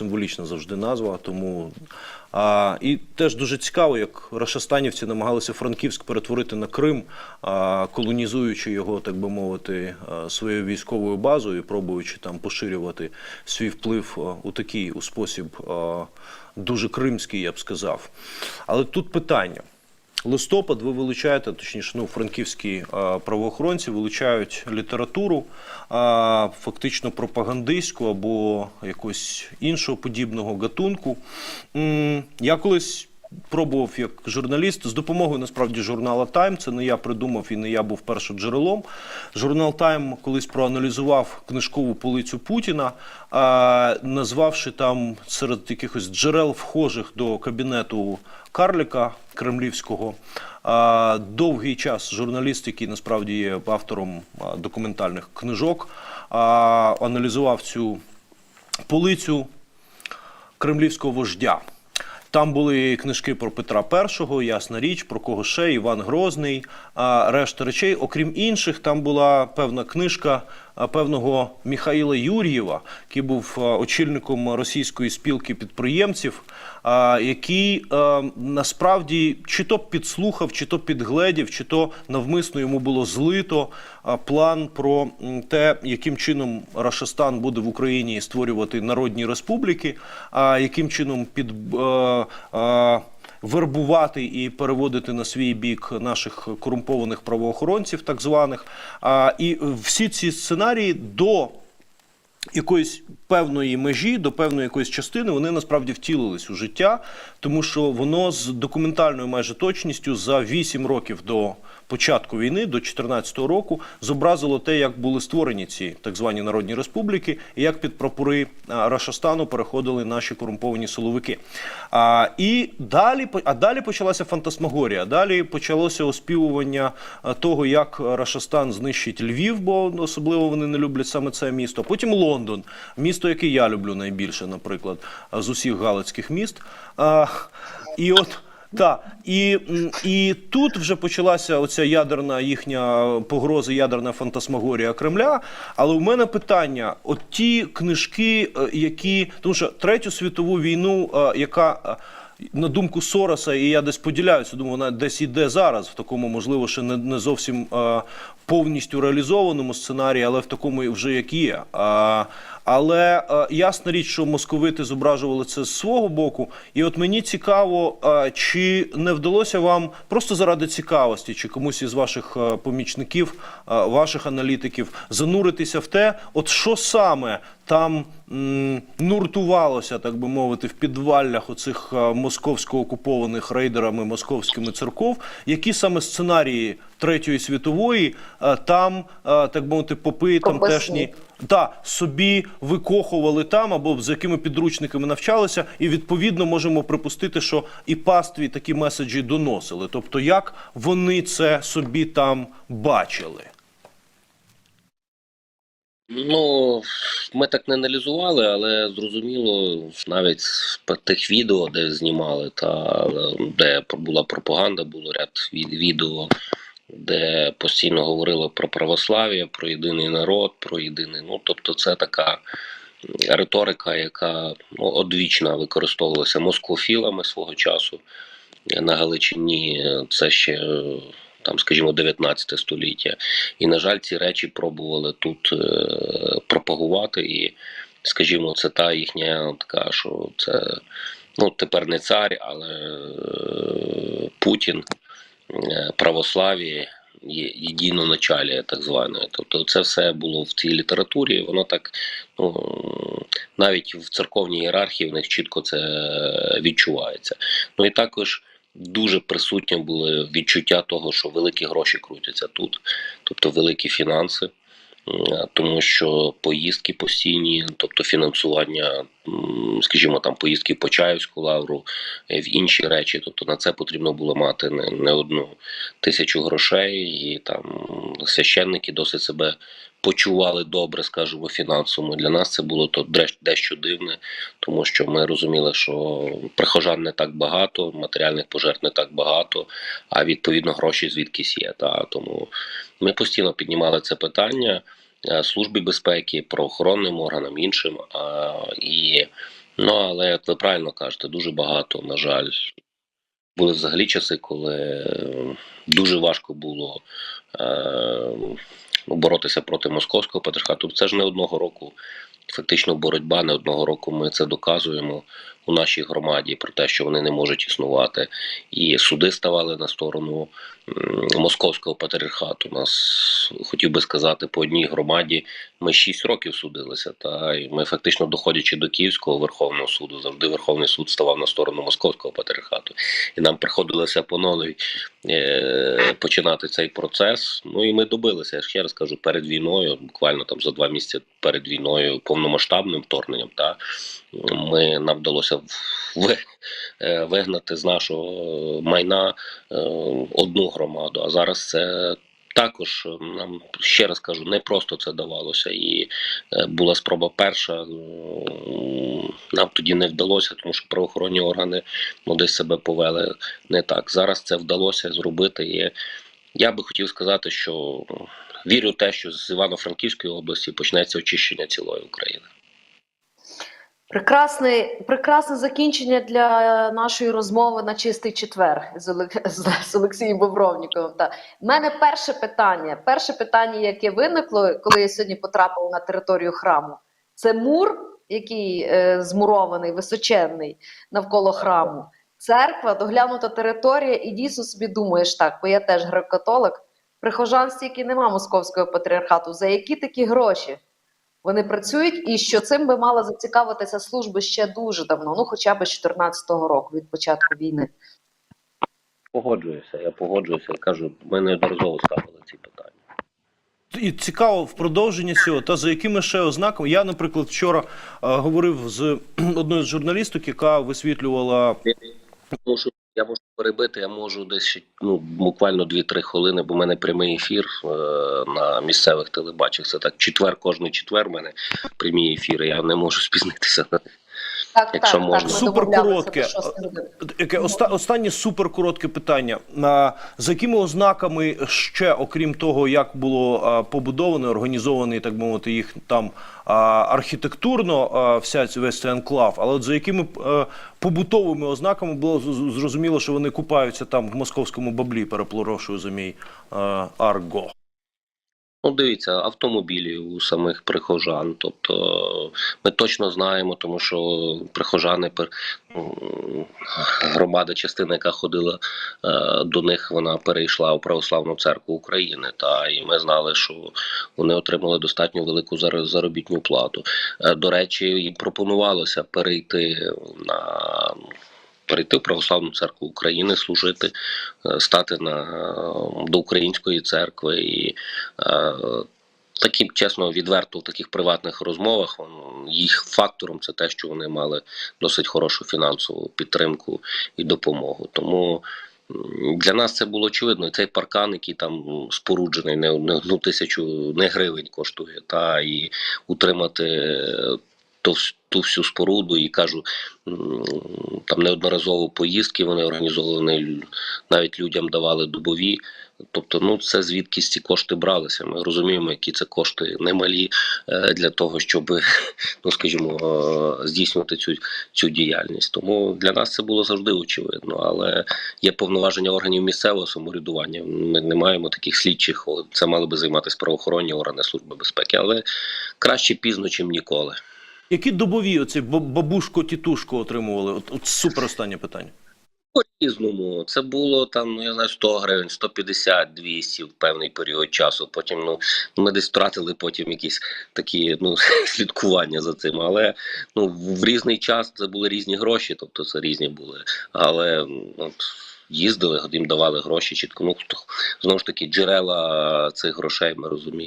символічна завжди назва. Тому а, і теж дуже цікаво, як рашастанівці намагалися Франківськ перетворити на Крим, а, колонізуючи його, так би мовити, своєю військовою базою, пробуючи там поширювати свій вплив у такий у спосіб а, дуже кримський, я б сказав. Але тут питання. Листопад ви вилучаєте, точніше, ну, франківські а, правоохоронці вилучають літературу, а, фактично пропагандистську або якогось іншого подібного гатунку. Я колись пробував як журналіст з допомогою насправді журнала Тайм. Це не я придумав і не я був першоджерелом. Журнал Тайм колись проаналізував книжкову полицю Путіна, назвавши там серед якихось джерел вхожих до кабінету Карліка Кремлівського. Довгий час журналіст, який насправді є автором документальних книжок, аналізував цю полицю кремлівського вождя. Там були книжки про Петра І, ясна річ, про кого ще Іван Грозний, а решта речей. Окрім інших, там була певна книжка певного Міхаїла Юр'єва, який був очільником російської спілки підприємців, який насправді чи то підслухав, чи то підгледів, чи то навмисно йому було злито план про те, яким чином Рашистан буде в Україні створювати народні республіки, а яким чином під вербувати і переводити на свій бік наших корумпованих правоохоронців, так званих. І всі ці сценарії до якоїсь певної межі, до певної якоїсь частини, вони насправді втілились у життя, тому що воно з документальною майже точністю за 8 років до початку війни, до 2014 року, зобразило те, як були створені ці так звані народні республіки, і як під прапори Рашастану переходили наші корумповані силовики. А, і далі, а далі почалася фантасмагорія. Далі почалося оспівування того, як Рашастан знищить Львів, бо особливо вони не люблять саме це місто. Потім Лондон, місто, яке я люблю найбільше, наприклад, з усіх галицьких міст. А, і от. Так, і, і тут вже почалася оця ядерна їхня погроза, ядерна фантасмагорія Кремля. Але у мене питання: от ті книжки, е, які тому що третю світову війну, е, яка е, на думку Сороса, і я десь поділяюся, думаю, вона десь іде зараз, в такому, можливо, ще не, не зовсім повністю реалізованому сценарії, але в такому вже як є. Але е, ясна річ, що московити зображували це з свого боку. І от мені цікаво, е, чи не вдалося вам просто заради цікавості, чи комусь із ваших е, помічників, е, ваших аналітиків, зануритися в те, от що саме там м, нуртувалося, так би мовити, в підваллях оцих е, московсько окупованих рейдерами московськими церков, які саме сценарії Третьої світової е, там, е, так би мовити, попи Прописані. тамтешні та собі викохували там або з якими підручниками навчалися, і відповідно можемо припустити, що і пастві такі меседжі доносили. Тобто, як вони це собі там бачили. Ну, ми так не аналізували, але зрозуміло, навіть по тих відео, де знімали, та де була пропаганда, було ряд ві- відео, де постійно говорили про православ'я, про єдиний народ, про єдиний. Ну, тобто, це така риторика, яка ну, одвічна використовувалася москофілами свого часу на Галичині. Це ще. Там, скажімо, 19 століття, і на жаль, ці речі пробували тут е, пропагувати. І, скажімо, це та їхня така, що це ну тепер не цар, але е, Путін, е, православ'я, началі, єдиноначалія, так званої. Тобто, це все було в цій літературі. Воно так ну навіть в церковній ієрархії в них чітко це відчувається. Ну і також. Дуже присутнє було відчуття того, що великі гроші крутяться тут, тобто великі фінанси, тому що поїздки постійні, тобто фінансування, скажімо, там поїздки по Чаївську лавру, е, в інші речі. Тобто на це потрібно було мати не, не одну тисячу грошей, і там священники досить себе почували добре, скажімо, фінансово. Для нас це було то дещо дивне, тому що ми розуміли, що прихожан не так багато, матеріальних пожертв не так багато, а відповідно гроші звідкись є. Та тому ми постійно піднімали це питання е, службі безпеки, правоохоронним органам іншим. А, і Ну, але як ви правильно кажете, дуже багато, на жаль. Були взагалі часи, коли е, дуже важко було е, ну, боротися проти московського патріархату. Це ж не одного року, фактично боротьба, не одного року ми це доказуємо у нашій громаді про те, що вони не можуть існувати. І суди ставали на сторону московського патріархату. У нас хотів би сказати, по одній громаді ми 6 років судилися. Та і ми фактично доходячи до Київського Верховного суду, завжди Верховний суд ставав на сторону московського патріархату. І нам приходилося по новій е, починати цей процес. Ну і ми добилися. Я ще раз кажу, перед війною, буквально там за два місяці перед війною, повномасштабним вторгненням, та ми нам вдалося в- е, вигнати з нашого майна е, одну громаду. А зараз це. Також е, нам ще раз кажу, не просто це давалося, і була спроба перша. Нам тоді не вдалося, тому що правоохоронні органи ну, десь себе повели не так. Зараз це вдалося зробити. І я би хотів сказати, що вірю в те, що з Івано-Франківської області почнеться очищення цілої України. Прекрасне, прекрасне закінчення для нашої розмови на чистий четвер з, Олег- з, Олексієм Бобровніковим. Та в мене перше питання. Перше питання, яке виникло, коли я сьогодні потрапила на територію храму, це мур, який е, змурований, височенний навколо храму. Церква, доглянута територія, і дійсно собі думаєш так, бо я теж греко-католик. Прихожан стільки нема московського патріархату. За які такі гроші? Вони працюють, і що цим би мала зацікавитися служби ще дуже давно, ну хоча б з 14-го року від початку війни. Погоджуюся, я погоджуюся. Я кажу, ми неодноразово ставили ці питання. І цікаво в продовження цього, та за якими ще ознаками. Я, наприклад, вчора е, говорив з одною з журналісток, яка висвітлювала Можу, я можу перебити, я можу десь ну, буквально 2-3 хвилини, бо в мене прямий ефір е, на місцевих телебачах. Це так, четвер, кожний четвер в мене прямі ефіри, я не можу спізнитися. Так, Якщо так, можна. так, ми Супер коротке. до шостої години. Яке оста, останнє суперкоротке питання. А, за якими ознаками ще, окрім того, як було а, побудовано, організований, так би мовити, їх там архітектурно вся весь цей анклав, але от за якими побутовими ознаками було зрозуміло, що вони купаються там в московському баблі, перепрошую за мій арго. Ну, дивіться, автомобілі у самих прихожан. Тобто ми точно знаємо, тому що прихожани громада, частина, яка ходила е, до них, вона перейшла у Православну церкву України. Та і ми знали, що вони отримали достатньо велику зар- заробітну плату. Е, До речі, їм пропонувалося перейти на. Перейти в Православну церкву України, служити, е, стати на, до української церкви і Е, Таким чесно, відверто в таких приватних розмовах їх фактором це те, що вони мали досить хорошу фінансову підтримку і допомогу. Тому для нас це було очевидно. Цей паркан, який там споруджений, не, одну тисячу не гривень коштує, та і утримати е, ту, ту всю споруду, і кажу, там неодноразово поїздки вони організовані, навіть людям давали добові. Тобто, ну це звідки ці кошти бралися. Ми розуміємо, які це кошти немалі е, для того, щоб, ну скажімо, е, здійснювати цю, цю діяльність. Тому для нас це було завжди очевидно. Але є повноваження органів місцевого самоврядування. Ми не маємо таких слідчих. Це мали би займатися правоохоронні органи служби безпеки, але краще пізно, чим ніколи. Які добові оці бабушко-тітушко отримували? От, от супер останнє питання. По-різному. Це було там, ну я знаю, 100 гривень, 150, 200 в певний період часу. Потім ну ми десь втратили потім якісь такі ну слідкування за цим. Але ну в різний час це були різні гроші, тобто це різні були. Але от, їздили, їм давали гроші чітко. Ну знову ж таки джерела цих грошей ми розуміємо.